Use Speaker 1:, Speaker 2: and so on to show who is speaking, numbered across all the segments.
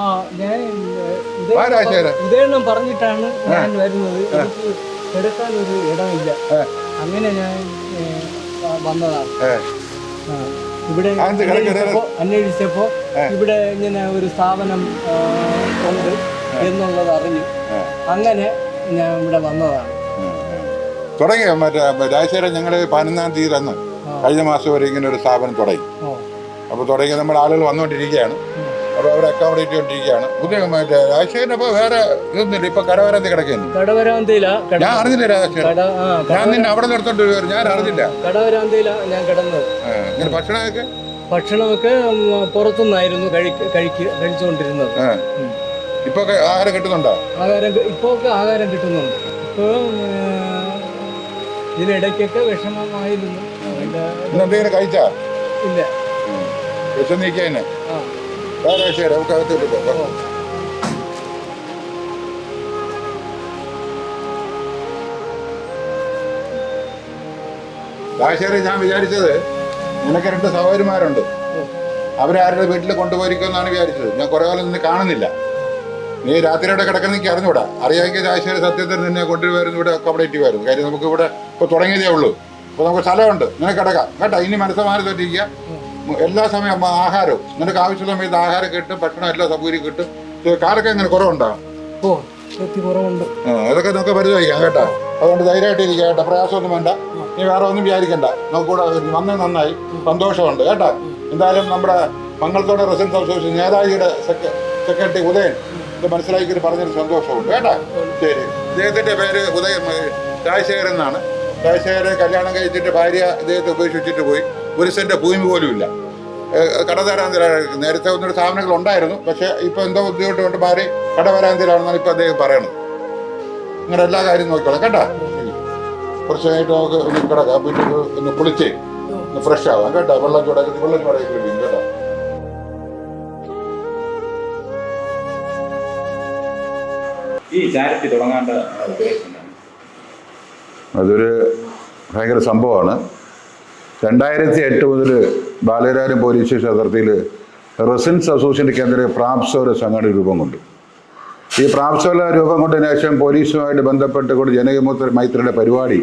Speaker 1: ആ ഞാൻ പറഞ്ഞിട്ടാണ് ഞാൻ വരുന്നത്. എനിക്ക് എടുക്കാൻ ഒരു ഇടമില്ല അങ്ങനെ ഞാൻ വന്നതാണ്. ഇവിടെ അന്വേഷിച്ചപ്പോ ഇവിടെ ഇങ്ങനെ ഒരു സ്ഥാപനം ഉണ്ട് എന്നുള്ളത് അറിഞ്ഞു. അങ്ങനെ ഞാൻ ഇവിടെ വന്നതാണ്.
Speaker 2: തുടങ്ങി മറ്റേ രാജശേഖരൻ ഞങ്ങൾ പതിനൊന്നാം തീയതി അന്ന് കഴിഞ്ഞ മാസം വരെ ഇങ്ങനെ ഒരു സ്ഥാപനം തുടങ്ങി.
Speaker 1: അപ്പൊ
Speaker 2: അപ്പോൾ തുടങ്ങി നമ്മൾ ആളുകൾ വന്നുകൊണ്ടിരിക്കുകയാണ്. അപ്പോൾ അവർ അക്കോമഡേറ്റ് ചെയ്തുകൊണ്ടിരിക്കുകയാണ്. പുതിയ മറ്റേ രാജശേഖരൻ ഇപ്പോൾ വേറെ ഇതൊന്നുമില്ല ഇപ്പോൾ കടവരാന്തി കിടക്കുന്നു.
Speaker 1: കടവരാന്തിയിലാണ്
Speaker 2: ഞാൻ അറിഞ്ഞില്ല രാജശേഖരൻ. ഞാൻ നിന്നെ അവിടെ നിർത്തോണ്ട് വരും ഞാൻ അറിഞ്ഞില്ല.
Speaker 1: കടവരാന്തിയിലാണ് ഞാൻ കിടന്നത്.
Speaker 2: ഇങ്ങനെ ഭക്ഷണമൊക്കെ?
Speaker 1: ഭക്ഷണമൊക്കെ പുറത്തുനിന്നായിരുന്നു കഴിച്ചുകൊണ്ടിരുന്നത്.
Speaker 2: ഇപ്പൊ ആഹാരം കിട്ടുന്നുണ്ടോ?
Speaker 1: ആഹാരം ഇപ്പൊ ആഹാരം കിട്ടുന്നുണ്ട്. ഇപ്പോൾ ഇതിനിടയ്ക്കൊക്കെ വിഷമമായിരുന്നു.
Speaker 2: എന്തെങ്കിലും കഴിച്ചാ?
Speaker 1: ഇല്ല.
Speaker 2: വിഷം
Speaker 1: ആ.
Speaker 2: ശരി നമുക്ക് അകത്ത് വിട്ടു
Speaker 1: ഓ.
Speaker 2: രാജശേഖരൻ ഞാൻ വിചാരിച്ചത് നിനക്ക് രണ്ട് സഹോദരിമാരുണ്ട് അവരാരുടെ വീട്ടിൽ കൊണ്ടുപോയിരിക്കുമെന്നാണ് വിചാരിച്ചത്. ഞാൻ കുറെ കാലം നിന്നെ കാണുന്നില്ല. നീ രാത്രിയുടെ കിടക്കുന്ന എനിക്ക് അറിഞ്ഞൂടാ. അറിയാമെങ്കിൽ രാജശേഖര സത്യത്തിൽ നിന്നെ കൊണ്ടുവരുന്ന ഇവിടെ അക്കോമഡേറ്റീവ് ആയിരുന്നു കാര്യം നമുക്ക് ഇവിടെ ഇപ്പോൾ തുടങ്ങിയതേ ഉള്ളൂ. അപ്പോൾ നമുക്ക് സ്ഥലമുണ്ട്. നിനക്ക് കിടക്കാം. കേട്ടോ? ഇനി മനസ്സമാനം തൊട്ടിരിക്കുക. എല്ലാ സമയം ആഹാരവും നിനക്ക് ആവശ്യമുള്ള സമയത്ത് ആഹാരം കിട്ടും ഭക്ഷണം എല്ലാ സൗകര്യം കിട്ടും. കാലൊക്കെ എങ്ങനെ കുറവുണ്ടോ?
Speaker 1: ഓ കുറവുണ്ട്.
Speaker 2: അതൊക്കെ നമുക്ക് പരിചയിക്കാം കേട്ടോ. അതുകൊണ്ട് ധൈര്യമായിട്ട് ഇരിക്കുക കേട്ടോ. പ്രയാസമൊന്നും വേണ്ട. നീ വേറെ ഒന്നും വിചാരിക്കണ്ട. നമുക്ക് കൂടെ വന്നത് നന്നായി. സന്തോഷമുണ്ട് കേട്ടോ. എന്തായാലും നമ്മുടെ മംഗളത്തോടെ റെസിഡൻസ് അസോസിയേഷൻ നേതാജിയുടെ സെക്രട്ടറി ഉദയൻ ഇത് മനസ്സിലാക്കി പറഞ്ഞൊരു സന്തോഷമുണ്ട് കേട്ടോ. ശരി. അദ്ദേഹത്തിന്റെ പേര് ഉദയൻ രാജശേഖരൻ എന്നാണ്. രാജശേഖരൻ കല്യാണം കഴിച്ചിട്ട് ഭാര്യ ഇദ്ദേഹത്തെ ഉപേക്ഷിച്ചിട്ട് പോയി. ഒരു സെന്റ് ഭൂമി പോലും ഇല്ല. കടതരാന്തിലാണ് നേരത്തെ ഒന്നൊരു സ്ഥാപനങ്ങൾ ഉണ്ടായിരുന്നു. പക്ഷെ ഇപ്പൊ എന്തോ ബുദ്ധിമുട്ട് കൊണ്ട് മാറി കടവരാന്തിലാണെന്നാണ് ഇപ്പൊ അദ്ദേഹം പറയണത്. നിങ്ങളുടെ എല്ലാ കാര്യവും നോക്കിക്കോളാം. കേട്ടോ? കുറച്ച് കഴിഞ്ഞിട്ട് നമുക്ക് ഒന്ന് കിടക്കാം. വീട്ടിൽ ഒന്ന് കുളിച്ച് ഒന്ന് ഫ്രഷ് ആവാം. കേട്ടോ? വെള്ളം ചൂടാക്കി വെള്ളം ചൂടാക്കി കുളിക്കും കേട്ടോ?
Speaker 3: ഈ ചാരിറ്റി തുടങ്ങാണ്ട് ഉദ്ദേശം എന്താണ്?
Speaker 2: അതൊരു ഭയങ്കര സംഭവമാണ്. രണ്ടായിരത്തി എട്ട് മുതൽ ബാലരാജൻ പോലീസ് സ്റ്റേഷൻ അതിർത്തിയിൽ റെസിഡൻസ് അസോസിയേഷൻ കേന്ദ്ര പ്രാപ്സോര സംഘടന രൂപം കൊണ്ടു. ഈ പ്രാപ്സോല രൂപം കൊണ്ടതിന് ശേഷം പോലീസുമായിട്ട് ബന്ധപ്പെട്ടുകൊണ്ട് ജനകീയമൂത്ര മൈത്രിയുടെ പരിപാടി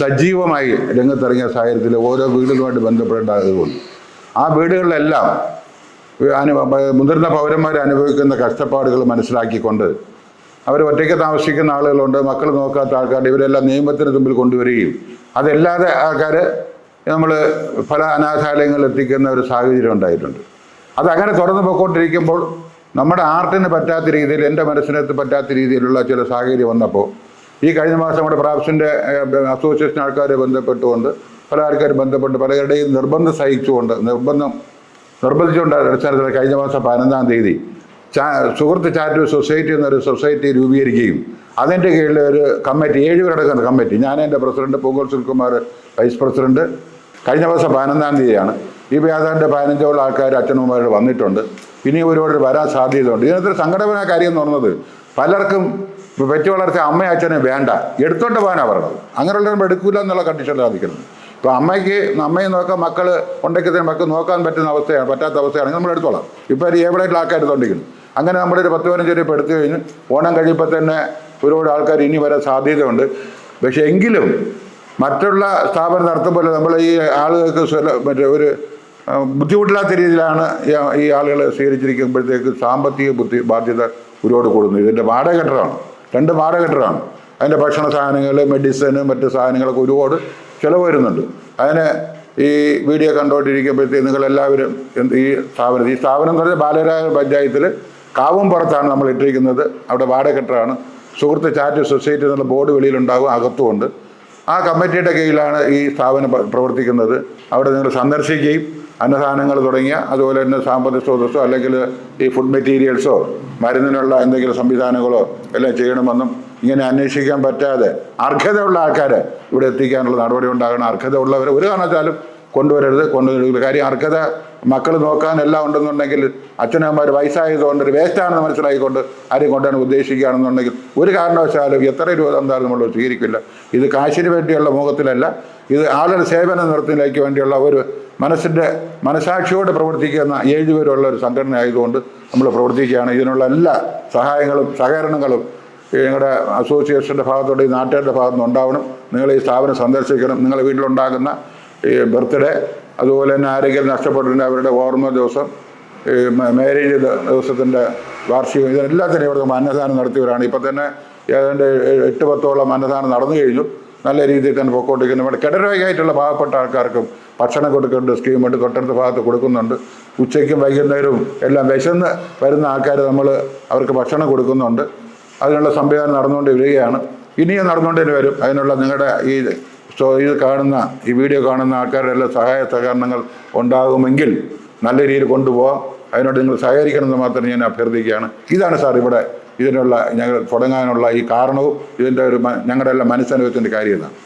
Speaker 2: സജീവമായി രംഗത്തിറങ്ങിയ സാഹചര്യത്തിൽ ഓരോ വീടുകളുമായിട്ട് ബന്ധപ്പെടേണ്ടതുകൊണ്ട്. ആ വീടുകളിലെല്ലാം മുതിർന്ന പൗരന്മാർ അനുഭവിക്കുന്ന കഷ്ടപ്പാടുകൾ മനസ്സിലാക്കിക്കൊണ്ട് അവർ ഒറ്റയ്ക്ക് താമസിക്കുന്ന ആളുകളുണ്ട് മക്കൾ നോക്കാത്ത ആൾക്കാർ ഇവരെല്ലാം നിയമത്തിന് മുമ്പിൽ കൊണ്ടുവരികയും. അതല്ലാതെ ആൾക്കാർ നമ്മൾ പല അനാഥാലയങ്ങളിൽ എത്തിക്കുന്ന ഒരു സാഹചര്യം ഉണ്ടായിട്ടുണ്ട്. അതങ്ങനെ തുറന്നു പോയിക്കൊണ്ടിരിക്കുമ്പോൾ നമ്മുടെ ആർട്ടിന് പറ്റാത്ത രീതിയിൽ എന്റെ മനസ്സിനകത്ത് പറ്റാത്ത രീതിയിലുള്ള ചില സാഹചര്യം വന്നപ്പോൾ ഈ കഴിഞ്ഞ മാസം നമ്മുടെ പ്രാപ്സിന്റെ അസോസിയേഷൻ ആൾക്കാരെ ബന്ധപ്പെട്ടുകൊണ്ട് പല ആൾക്കാർ ബന്ധപ്പെട്ട് പലരുടെയും നിർബന്ധം സഹിച്ചുകൊണ്ട് നിർബന്ധം നിർബന്ധിച്ചുകൊണ്ട് അടിസ്ഥാനത്തിൽ കഴിഞ്ഞ മാസം പതിനൊന്നാം തീയതി സുഹൃത്ത് ചാരിറ്റി സൊസൈറ്റി എന്നൊരു സൊസൈറ്റി രൂപീകരിക്കുകയും അതിന്റെ കീഴിൽ ഒരു കമ്മിറ്റി ഏഴ് പേരടങ്ങുന്ന കമ്മിറ്റി. ഞാൻ എന്റെ പ്രസിഡന്റ് പൂങ്കോൾ സുൽകുമാർ വൈസ് പ്രസിഡന്റ്. കഴിഞ്ഞ ദിവസം പതിനൊന്നാം തീയതിയാണ്. ഈ വ്യാധാന്റെ പതിനഞ്ചോളം ആൾക്കാർ അച്ഛനമ്മമാരോട് വന്നിട്ടുണ്ട്. ഇനി ഒരുപാട് വരാൻ സാധ്യതയുണ്ട്. ഇതിനകത്തൊരു സംഘടനാ കാര്യം എന്ന് പറഞ്ഞത് പലർക്കും പെറ്റു വളർച്ച അമ്മയും അച്ഛനെ വേണ്ട. എടുത്തോണ്ട് പോകാനാണ് പറയണത്. അങ്ങനെയുള്ളവരും എടുക്കില്ല എന്നുള്ള കണ്ടീഷനിൽ സാധിക്കുന്നത് ഇപ്പോൾ അമ്മയ്ക്ക് അമ്മയെ നോക്കാൻ മക്കൾ ഉണ്ടെങ്കിൽ മക്കൾ നോക്കാൻ പറ്റുന്ന അവസ്ഥയാണ് പറ്റാത്ത അവസ്ഥയാണെങ്കിൽ നമ്മൾ എടുത്തോളാം. ഇപ്പോൾ ഏവിടെയായിട്ടുള്ള ആൾക്കാർ എടുത്തോണ്ടിരിക്കുന്നു. അങ്ങനെ നമ്മുടെ ഒരു പത്ത് പതിനഞ്ച് രൂപ എടുത്തു കഴിഞ്ഞ് ഓണം കഴിയുമ്പോൾ തന്നെ ഒരുപാട് ആൾക്കാർ ഇനി വരാൻ സാധ്യതയുണ്ട്. പക്ഷേ എങ്കിലും മറ്റുള്ള സ്ഥാപനം നടത്തുമ്പോൾ നമ്മൾ ഈ ആളുകൾക്ക് മറ്റേ ഒരു ബുദ്ധിമുട്ടില്ലാത്ത രീതിയിലാണ് ഈ- ആളുകളെ സ്വീകരിച്ചിരിക്കുമ്പോഴത്തേക്ക് സാമ്പത്തിക ബുദ്ധി ബാധ്യത ഒരുപാട് കൂടുന്നു. ഇതിന്റെ വാടക രണ്ട് വാടക അതിന്റെ ഭക്ഷണ സാധനങ്ങൾ മെഡിസിന് മറ്റ് സാധനങ്ങളൊക്കെ ഒരുപാട് ചിലവ് വരുന്നുണ്ട്. അതിന് ഈ വീഡിയോ കണ്ടുകൊണ്ടിരിക്കുമ്പോഴത്തേക്ക് നിങ്ങളെല്ലാവരും ഈ സ്ഥാപനം ഈ സ്ഥാപനം എന്ന് പറഞ്ഞാൽ ബാലരാജ പഞ്ചായത്തിൽ കാവും പുറത്താണ് നമ്മൾ ഇട്ടിരിക്കുന്നത്. അവിടെ വാടകെട്ടാണ് സുഹൃത്ത് ചാറ്റ് സൊസൈറ്റി എന്നുള്ള ബോർഡ് വെളിയിലുണ്ടാകും അകത്തുമുണ്ട്. ആ കമ്മിറ്റിയുടെ കീഴിലാണ് ഈ സ്ഥാപനം പ്രവർത്തിക്കുന്നത്. അവിടെ നിങ്ങൾ സന്ദർശിക്കുകയും അന്നദാനങ്ങൾ തുടങ്ങിയ അതുപോലെ തന്നെ സാമ്പത്തിക സ്രോതസ്സോ അല്ലെങ്കിൽ ഈ ഫുഡ് മെറ്റീരിയൽസോ മരുന്നിനുള്ള എന്തെങ്കിലും സംവിധാനങ്ങളോ എല്ലാം ചെയ്യണമെന്നും ഇങ്ങനെ അന്വേഷിക്കാൻ പറ്റാതെ അർഹതയുള്ള ആൾക്കാരെ ഇവിടെ എത്തിക്കാനുള്ള നടപടി ഉണ്ടാകണം. അർഹത ഉള്ളവരെ ഒരു കാരണവശാലും കൊണ്ടുവരരുത് കൊണ്ടുവരരുത്. കാര്യം അർഹത മക്കൾ നോക്കാൻ എല്ലാം ഉണ്ടെന്നുണ്ടെങ്കിൽ അച്ഛനമ്മമാർ വയസ്സായതുകൊണ്ട് ഒരു വേസ്റ്റാണെന്ന് മനസ്സിലായിക്കൊണ്ട് ആരെയും കൊണ്ടാണ് ഉദ്ദേശിക്കുകയാണെന്നുണ്ടെങ്കിൽ ഒരു കാരണവശാലും എത്ര രൂപ തന്നാലും നമ്മൾ സ്വീകരിക്കില്ല. ഇത് കാശിന് വേണ്ടിയുള്ള മുഖത്തിലല്ല ഇത് ആളുടെ സേവന നിർത്തിലേക്ക് വേണ്ടിയുള്ള ഒരു മനസ്സിന്റെ മനസാക്ഷിയോടെ പ്രവർത്തിക്കുന്ന ഏഴുപേരുള്ള ഒരു സംഘടന ആയതുകൊണ്ട് നമ്മൾ പ്രവർത്തിക്കുകയാണ്. ഇതിനുള്ള എല്ലാ സഹായങ്ങളും സഹകരണങ്ങളും ഞങ്ങളുടെ അസോസിയേഷന്റെ ഭാഗത്തോടെ ഈ നാട്ടുകാരുടെ ഭാഗത്തുനിന്ന് ഉണ്ടാവണം. നിങ്ങൾ ഈ സ്ഥാപനം സന്ദർശിക്കണം. നിങ്ങളുടെ വീട്ടിലുണ്ടാകുന്ന ഈ ബർത്ത്ഡേ അതുപോലെ തന്നെ ആരെങ്കിലും നഷ്ടപ്പെട്ടിട്ടുണ്ട് അവരുടെ ഓർമ്മ ദിവസം ഈ മാരേജ് ദിവസത്തിന്റെ വാർഷികം ഇതെല്ലാത്തിനും ഇവിടെ അന്നദാനം നടത്തിയവരാണ്. ഇപ്പം തന്നെ ഏതാണ്ട് എട്ട് പത്തോളം അന്നദാനം നടന്നു കഴിഞ്ഞു. നല്ല രീതിയിൽ തന്നെ പൊക്കോട്ടിരിക്കുന്നു ഇവിടെ കിടരോഗിയായിട്ടുള്ള പാവപ്പെട്ട ആൾക്കാർക്കും ഭക്ഷണം കൊടുക്കുന്നുണ്ട് സ്കീമുണ്ട് തൊട്ടടുത്ത ഭാഗത്ത് കൊടുക്കുന്നുണ്ട്. ഉച്ചയ്ക്കും വൈകുന്നേരവും എല്ലാം വിശന്ന് വരുന്ന ആൾക്കാർ നമ്മൾ അവർക്ക് ഭക്ഷണം കൊടുക്കുന്നുണ്ട്. അതിനുള്ള സംവിധാനം നടന്നുകൊണ്ട് വരികയാണ് ഇനിയും നടന്നുകൊണ്ടേ വരും. അതിനുള്ള നിങ്ങളുടെ ഈ സോ ഇത് കാണുന്ന ഈ വീഡിയോ കാണുന്ന ആൾക്കാരുടെ എല്ലാ സഹായ സഹകരണങ്ങൾ ഉണ്ടാകുമെങ്കിൽ നല്ല രീതിയിൽ കൊണ്ടുപോകാം അതിനോട് നിങ്ങൾ സഹകരിക്കണമെന്ന് മാത്രം ഞാൻ അഭ്യർത്ഥിക്കുകയാണ്. ഇതാണ് സാർ ഇവിടെ ഇതിനുള്ള ഞങ്ങൾ തുടങ്ങാനുള്ള ഈ കാരണവും ഇതിന്റെ ഒരു ഞങ്ങളുടെ എല്ലാ മനസ്സനുഭവത്തിന്റെ കാര്യം ഇതാണ്.